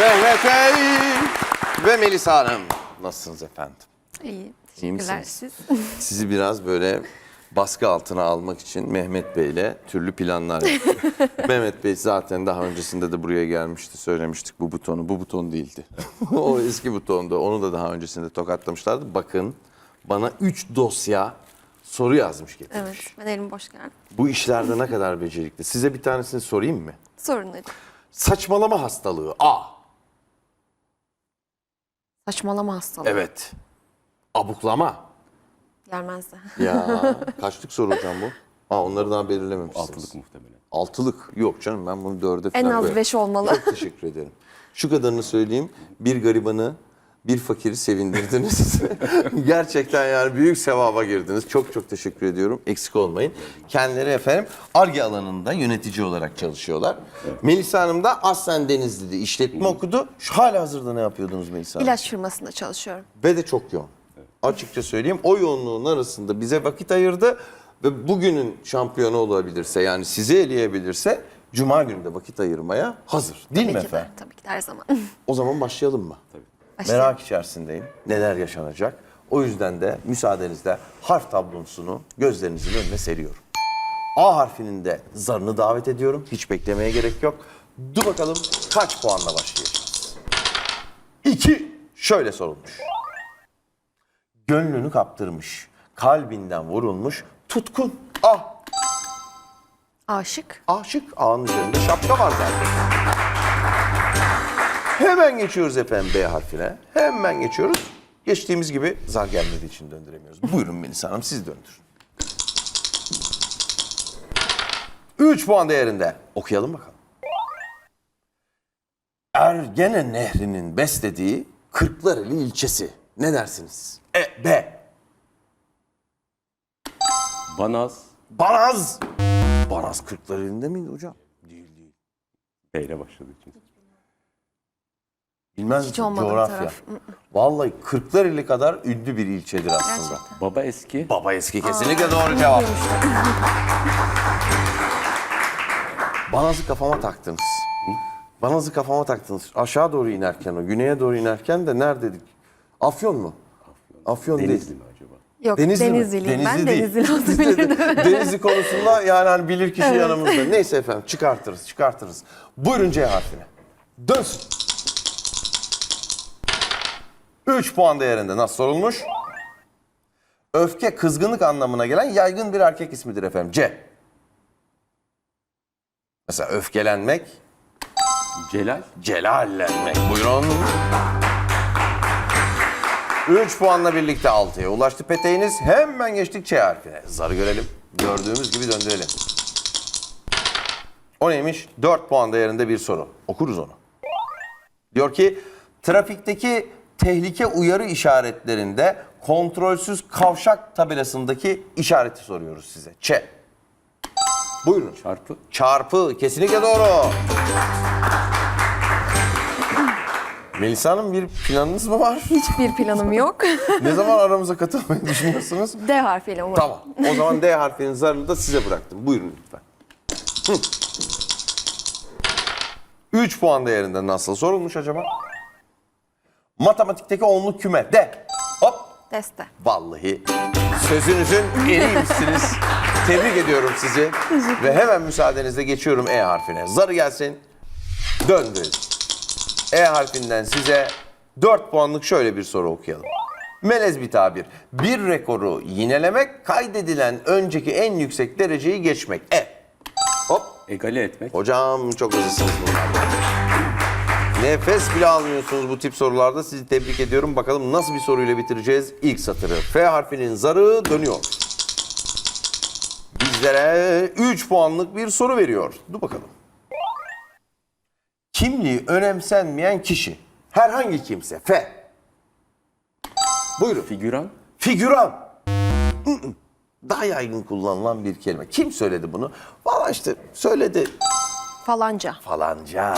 Mehmet Bey ve Melisa Hanım. Nasılsınız efendim? İyi. Teşekkürler siz. Sizi biraz böyle baskı altına almak için Mehmet Bey'le türlü planlar yaptık. Mehmet Bey zaten daha öncesinde de buraya gelmişti. Söylemiştik bu butonu. Bu buton değildi. o eski butondu. Onu da daha öncesinde tokatlamışlardı. Bakın bana 3 dosya soru yazmış getirmiş. Evet. Ben elim boş geldim. Bu işlerde ne kadar becerikli. Size bir tanesini sorayım mı? Sorun hocam. Saçmalama hastalığı. A. Saçmalama hastalığı. Evet. Abuklama. Gelmez de. Ya kaçlık soru hocam bu? Ha onları daha belirlememişsiniz. Altılık muhtemelen. Altılık. Yok canım ben bunu dörde En falan az koyarım. beş olmalı. Çok teşekkür ederim. Şu kadarını söyleyeyim. Bir garibanı, bir fakiri sevindirdiniz. Gerçekten yani büyük sevaba girdiniz. Çok çok teşekkür ediyorum. Eksik olmayın. Kendileri efendim ARGE alanında yönetici olarak çalışıyorlar. Melisa Hanım da Aslen Denizli'de işletme okudu. Şu hala hazırda ne yapıyordunuz Melisa Hanım? İlaç firmasında çalışıyorum. Ve de çok yoğun. Açıkça söyleyeyim o yoğunluğun arasında bize vakit ayırdı ve bugünün şampiyonu olabilirse yani sizi eleyebilirse Cuma günü de vakit ayırmaya hazır. Değil mi Tabii de, efendim? tabii ki de her zaman. O zaman başlayalım mı? Merak içerisindeyim. Neler yaşanacak? O yüzden de müsaadenizle harf tablosunu gözlerinizin önüne seriyorum. A harfinin de zarını davet ediyorum. Hiç beklemeye gerek yok. Dur bakalım kaç puanla başlayacağız? İki. Şöyle sorulmuş. Gönlünü kaptırmış, kalbinden vurulmuş, tutkun. Ah, Aşık. aşık ağın üzerinde şapka var zaten. Hemen geçiyoruz efendim B harfine. Hemen geçiyoruz. Geçtiğimiz gibi zar gelmediği için döndüremiyoruz. Buyurun Melisa Hanım siz döndürün. 3 puan değerinde. Okuyalım bakalım. Ergene Nehri'nin beslediği Kırklareli ilçesi. Ne dersiniz? E, B. Banaz Baraz. Baraz Kırklareli'nde miydi hocam? Değil değil. B ile başladığı için. Bilmez Hiç misin? olmadı bu Coğrafya. taraf. Vallahi Kırklareli kadar ünlü bir ilçedir aslında. Gerçekten. Baba eski. Baba eski kesinlikle doğru cevap. Banazı kafama taktınız. Banazı kafama taktınız. Aşağı doğru inerken o, güneye doğru inerken de neredeydik? Afyon mu? Afyon Denizli değil. mi acaba? Yok Denizli mi? Denizliliyim ben. değil. Denizli olsa Biz de. Denizli konusunda yani hani bilir kişi yanımızda. Neyse efendim çıkartırız çıkartırız. Buyurun C harfine. Dönsün. 3 puan değerinde nasıl sorulmuş? Öfke, kızgınlık anlamına gelen yaygın bir erkek ismidir efendim. C. Mesela öfkelenmek, Celal. celallenmek. Buyurun. 3 puanla birlikte 6'ya ulaştı peteğiniz. Hemen geçtik Ç harfine. Zarı görelim. Gördüğümüz gibi döndürelim. O neymiş? 4 puan değerinde bir soru. Okuruz onu. Diyor ki trafikteki tehlike uyarı işaretlerinde kontrolsüz kavşak tabelasındaki işareti soruyoruz size. Ç. Buyurun. Çarpı. Çarpı kesinlikle doğru. Melisa Hanım bir planınız mı var? Hiçbir planım yok. Ne zaman aramıza katılmayı düşünüyorsunuz? D harfiyle umarım. Tamam. O zaman D harfinin zarını da size bıraktım. Buyurun lütfen. Hı. 3 puan değerinde nasıl sorulmuş acaba? Matematikteki onluk küme. D. Hop. Deste. Vallahi sözünüzün eriymişsiniz. Tebrik ediyorum sizi. Ve hemen müsaadenizle geçiyorum E harfine. Zarı gelsin. Döndü. E harfinden size 4 puanlık şöyle bir soru okuyalım. Melez bir tabir. Bir rekoru yinelemek, kaydedilen önceki en yüksek dereceyi geçmek. E. Hop. Egale etmek. Hocam çok hızlısınız bunlarda. Nefes bile almıyorsunuz bu tip sorularda. Sizi tebrik ediyorum. Bakalım nasıl bir soruyla bitireceğiz ilk satırı. F harfinin zarı dönüyor. Bizlere 3 puanlık bir soru veriyor. Dur bakalım. Kimliği önemsenmeyen kişi. Herhangi kimse. F. Buyurun. Figüran. Figüran. Daha yaygın kullanılan bir kelime. Kim söyledi bunu? Valla işte söyledi Falanca. falanca.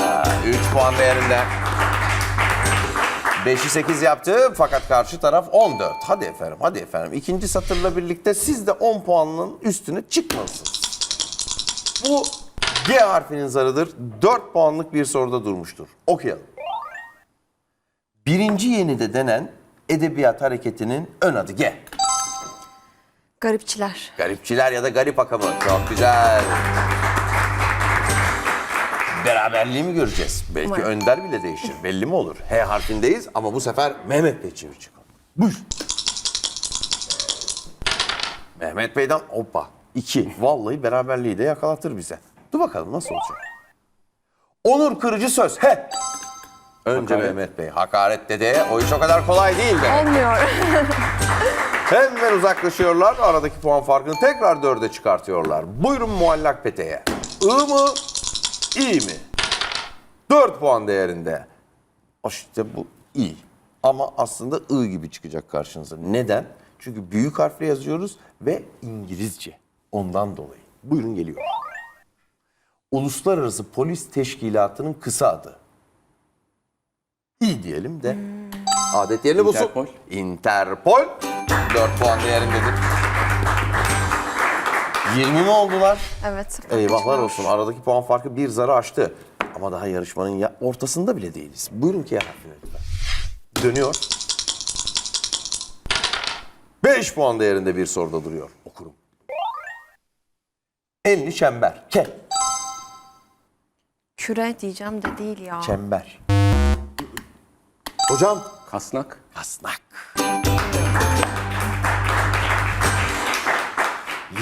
3 puan değerinde. 5'i 8 yaptı fakat karşı taraf 14. Hadi efendim, hadi efendim. İkinci satırla birlikte siz de 10 puanın üstüne çıkmalısınız. Bu G harfinin zarıdır. 4 puanlık bir soruda durmuştur. Okuyalım. Birinci yenide denen edebiyat hareketinin ön adı G. Garipçiler. Garipçiler ya da garip akımı. Çok güzel. Beraberliği mi göreceğiz? Belki Umarım. önder bile değişir. Belli mi olur? H harfindeyiz ama bu sefer Mehmet Bey çevir. Buyur. Mehmet Bey'den hoppa. iki. Vallahi beraberliği de yakalatır bize. Dur bakalım nasıl olacak? Onur kırıcı söz. He. Önce Hakaret. Mehmet Bey. Hakaret dedi. O iş o kadar kolay değil demek. Olmuyor. Hemen uzaklaşıyorlar. Aradaki puan farkını tekrar dörde çıkartıyorlar. Buyurun muallak peteğe. I mı? İyi mi? 4 puan değerinde. İşte bu iyi. Ama aslında I gibi çıkacak karşınıza. Neden? Çünkü büyük harfle yazıyoruz ve İngilizce. Ondan dolayı. Buyurun geliyor. Uluslararası Polis Teşkilatı'nın kısa adı. İyi diyelim de. Adet yerini bulsun. Interpol. Interpol. 4 puan değerindedir. 20 mi oldular? evet. Eyvahlar olsun. Aradaki puan farkı bir zarı aştı. Ama daha yarışmanın ya ortasında bile değiliz. Buyurun ki harfine lütfen. Dönüyor. 5 puan değerinde bir soruda duruyor. Okurum. Enli çember. Ke. Küre diyeceğim de değil ya. Çember. Hocam. Kasnak. Kasnak.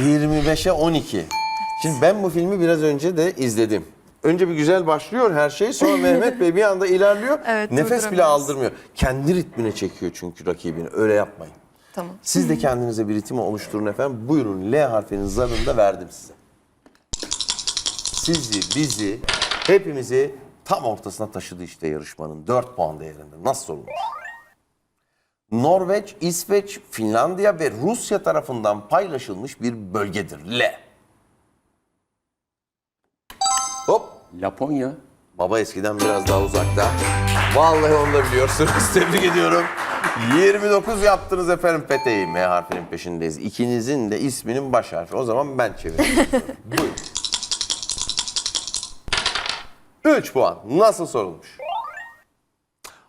25'e 12. Şimdi ben bu filmi biraz önce de izledim. Önce bir güzel başlıyor her şey. Sonra Mehmet Bey bir anda ilerliyor. Evet, Nefes bile durduramıyoruz. aldırmıyor. Kendi ritmine çekiyor çünkü rakibini. Öyle yapmayın. Tamam. Siz de kendinize bir ritim oluşturun efendim. Buyurun L harfinin zarını da verdim size. Sizi, bizi, hepimizi tam ortasına taşıdı işte yarışmanın. 4 puan değerinde. Nasıl olmuş? Norveç, İsveç, Finlandiya ve Rusya tarafından paylaşılmış bir bölgedir. L. Hop. Laponya. Baba eskiden biraz daha uzakta. Vallahi onu da biliyorsunuz. Tebrik ediyorum. 29 yaptınız efendim peteği. M harfinin peşindeyiz. İkinizin de isminin baş harfi. O zaman ben çevireyim. Buyurun. 3 puan. Nasıl sorulmuş?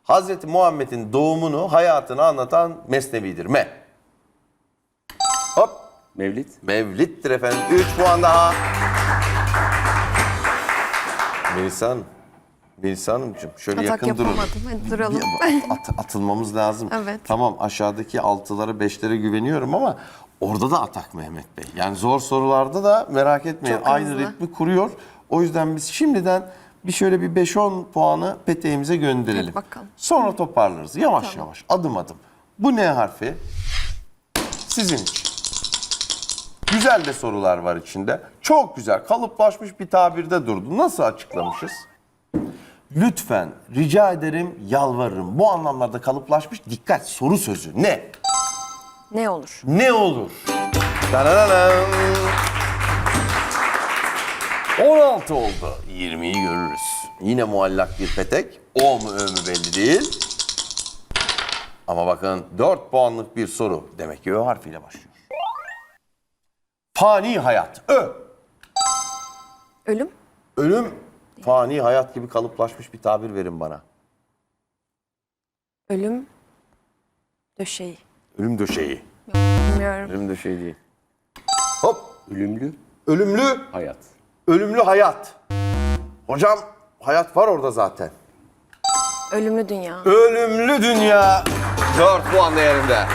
Hazreti Muhammed'in doğumunu, hayatını anlatan mesnevidir. M. Hop. Mevlit. Mevlit'tir efendim. 3 puan daha. Melisa Hanım. Melisa Hanımcığım şöyle Atak yakın durun. yapamadım. Hadi duralım. Bir at- atılmamız lazım. Evet. Tamam aşağıdaki altılara beşlere güveniyorum ama orada da atak Mehmet Bey. Yani zor sorularda da merak etmeyin. Çok Aynı hızlı. ritmi kuruyor. O yüzden biz şimdiden bir şöyle bir 5-10 puanı peteğimize gönderelim. Hadi bakalım. Sonra toparlarız. Yavaş yavaş adım adım. Bu ne harfi? Sizin için. Güzel de sorular var içinde. Çok güzel, kalıplaşmış bir tabirde durdu. Nasıl açıklamışız? Lütfen, rica ederim, yalvarırım. Bu anlamlarda kalıplaşmış dikkat soru sözü. Ne? Ne olur? Ne olur? Dananam. 16 oldu. 20'yi görürüz. Yine muallak bir petek. O mu ö mü belli değil. Ama bakın 4 puanlık bir soru. Demek ki Ö harfiyle başlıyor. Fani hayat. Ö. Ölüm? Ölüm, fani hayat gibi kalıplaşmış bir tabir verin bana. Ölüm döşeği. Ölüm döşeği. Bilmiyorum. Ölüm döşeği değil. Hop. Ölümlü. Ölümlü Hayat. Ölümlü hayat. Hocam hayat var orada zaten. Ölümlü dünya. Ölümlü dünya. 4 puan değerinde.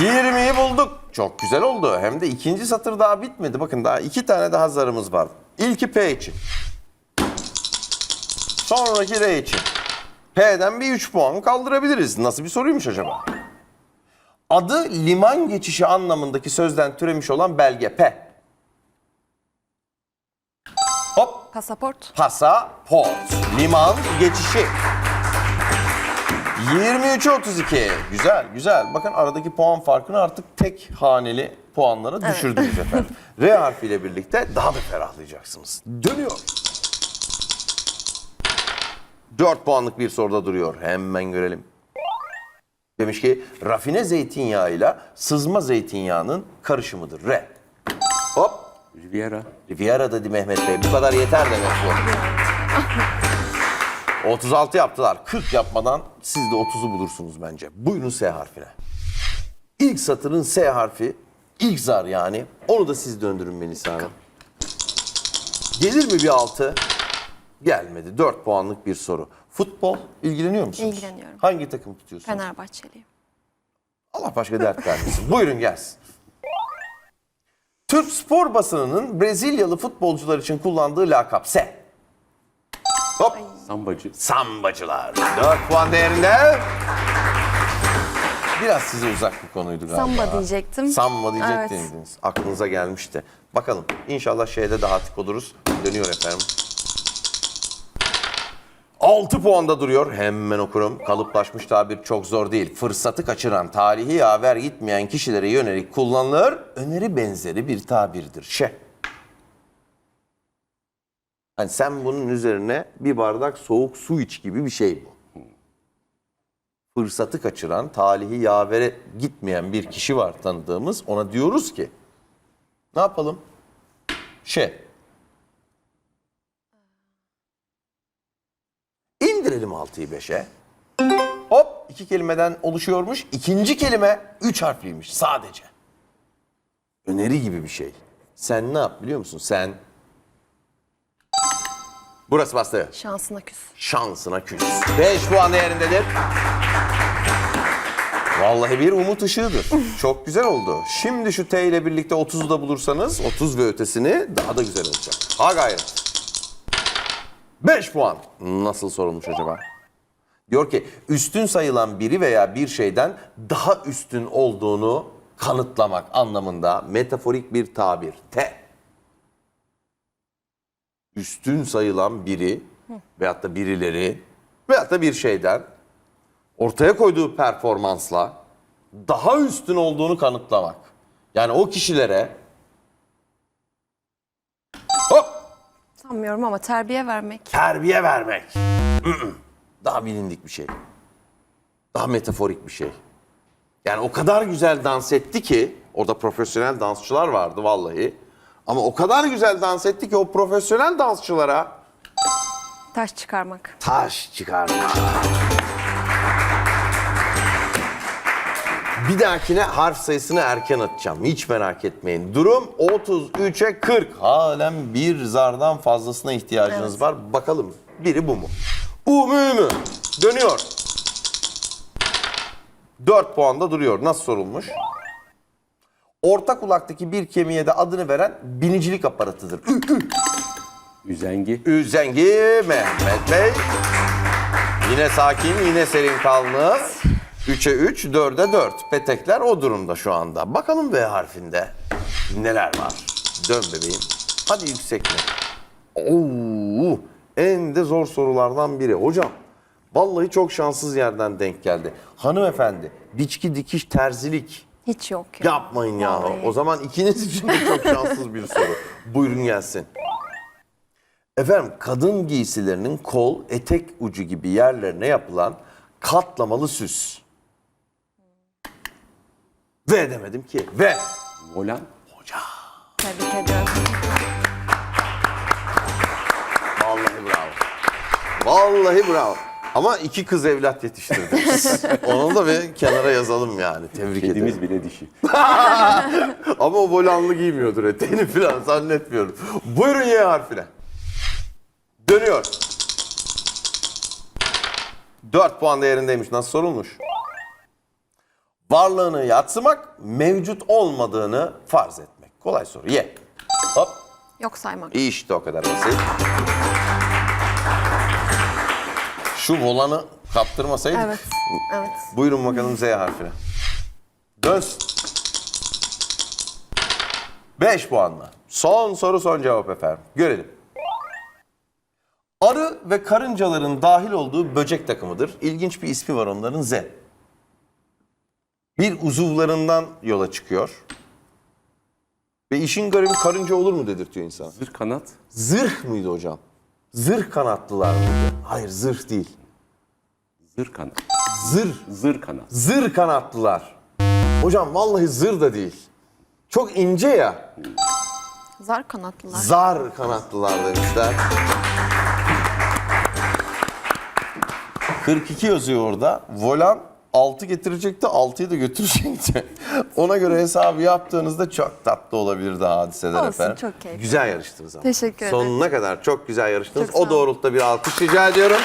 20'yi bulduk. Çok güzel oldu. Hem de ikinci satır daha bitmedi. Bakın daha iki tane daha zarımız var. İlki P için. Sonraki R için. P'den bir 3 puan kaldırabiliriz. Nasıl bir soruymuş acaba? Adı liman geçişi anlamındaki sözden türemiş olan belge P. Hop. Pasaport. Pasaport. Liman geçişi. 23'e 32. Güzel, güzel. Bakın aradaki puan farkını artık tek haneli puanlara düşürdünüz efendim. R harfiyle birlikte daha da ferahlayacaksınız. Dönüyor. 4 puanlık bir soruda duruyor. Hemen görelim. Demiş ki rafine zeytinyağıyla sızma zeytinyağının karışımıdır. R. Hop. Riviera. Riviera dedi Mehmet Bey. Bu kadar yeter demek bu. 36 yaptılar. 40 yapmadan siz de 30'u bulursunuz bence. Buyurun S harfine. İlk satırın S harfi, ilk zar yani. Onu da siz döndürün Melisa Hanım. Gelir mi bir 6? Gelmedi. 4 puanlık bir soru. Futbol ilgileniyor musunuz? İlgileniyorum. Hangi takım tutuyorsunuz? Fenerbahçeliyim. Allah başka dert vermesin. Buyurun gelsin. Türk spor basınının Brezilyalı futbolcular için kullandığı lakap S. Hop. Sambacı. Sambacılar. 4 puan değerinde. Biraz size uzak bir konuydu galiba. Samba diyecektim. Samba Evet. diyecektiniz. Aklınıza gelmişti. Bakalım inşallah şeyde daha atik oluruz. Dönüyor efendim. 6 puanda duruyor. Hemen okurum. Kalıplaşmış tabir çok zor değil. Fırsatı kaçıran, tarihi yaver gitmeyen kişilere yönelik kullanılır. Öneri benzeri bir tabirdir. Şe. Hani sen bunun üzerine bir bardak soğuk su iç gibi bir şey bu. Fırsatı kaçıran, talihi yavere gitmeyen bir kişi var tanıdığımız. Ona diyoruz ki ne yapalım? Şe. 6'yı 5'e. Hop iki kelimeden oluşuyormuş. İkinci kelime üç harfliymiş sadece. Öneri gibi bir şey. Sen ne yap biliyor musun? Sen Burası bastı. Şansına küs. Şansına küs. 5 puan değerindedir. Vallahi bir umut ışığıdır. Çok güzel oldu. Şimdi şu T ile birlikte 30'u da bulursanız 30 ve ötesini daha da güzel olacak. Ha gayret. 5 puan. Nasıl sorulmuş acaba? Diyor ki üstün sayılan biri veya bir şeyden daha üstün olduğunu kanıtlamak anlamında metaforik bir tabir. T. Üstün sayılan biri veyahut da birileri veyahut da bir şeyden ortaya koyduğu performansla daha üstün olduğunu kanıtlamak. Yani o kişilere hop Sanmıyorum ama terbiye vermek. terbiye vermek. Mm-mm. Daha bilindik bir şey. Daha metaforik bir şey. Yani o kadar güzel dans etti ki orada profesyonel dansçılar vardı vallahi. Ama o kadar güzel dans etti ki o profesyonel dansçılara Taş çıkarmak. taş çıkarma. Bir dahakine harf sayısını erken atacağım. Hiç merak etmeyin. Durum 33'e 40. Halen bir zardan fazlasına ihtiyacınız Evet. var. Bakalım biri bu mu? U mu Ü mü? Dönüyor. 4 puanda duruyor. Nasıl sorulmuş? Orta kulaktaki bir kemiğe de adını veren binicilik aparatıdır. Ü, ü. Üzengi. Üzengi Mehmet Bey. Yine sakin, yine serin kanlı. 3'e 3, 4'e 4. Petekler o durumda şu anda. Bakalım V harfinde neler var. Dön bebeğim. Hadi yüksekle. Oo, en de zor sorulardan biri. Hocam, vallahi çok şanssız yerden denk geldi. Hanımefendi, diçki dikiş terzilik. Hiç yok ya. Yapmayın ya. Vallahi. O zaman ikiniz için de çok şanssız bir soru. Buyurun gelsin. Efendim kadın giysilerinin kol, etek ucu gibi yerlerine yapılan katlamalı süs. Ve demedim ki. Ve. Volan. Hoca. Tebrik ediyorum. Vallahi bravo. Ama iki kız evlat yetiştirdiniz. Onu da bir kenara yazalım yani. Tebrik ederim. Kedimiz bile dişi. Ama o volanlı giymiyordur eteğini falan zannetmiyorum. Buyurun Y harfine. Dönüyor. 4 puan değerindeymiş. Nasıl sorulmuş? Varlığını yatsımak, mevcut olmadığını farz etmek. Kolay soru. Y. Hop. Yok saymak. İşte o kadar basit. Şu volanı kaptırmasaydık. Evet. Evet. Buyurun bakalım Z harfine. Dönsün. 5 puanla. Son soru son cevap efendim. Görelim. Arı ve karıncaların dahil olduğu böcek takımıdır. İlginç bir ismi var onların Z. Bir uzuvlarından yola çıkıyor. Ve işin garibi karınca olur mu dedirtiyor insan. Zırh kanat. Zırh mıydı hocam? Zırh kanatlılar mıydı? Hayır zırh değil. Zırh kanat. Zırh. Zırh kanat. Zır kanatlılar. Hocam vallahi zır da değil. Çok ince ya. Zar kanatlılar. Zar kanatlılar demişler. 42 yazıyor orada. Volan 6 getirecekti, 6'yı da götürecekti. Ona göre hesabı yaptığınızda çok tatlı olabilirdi hadiseler Olsun, efendim. çok keyifli. Güzel yarıştınız ama. Teşekkür ederim. Sonuna kadar çok güzel yarıştınız. Çok sağ o olun. doğrultuda bir alkış rica ediyorum.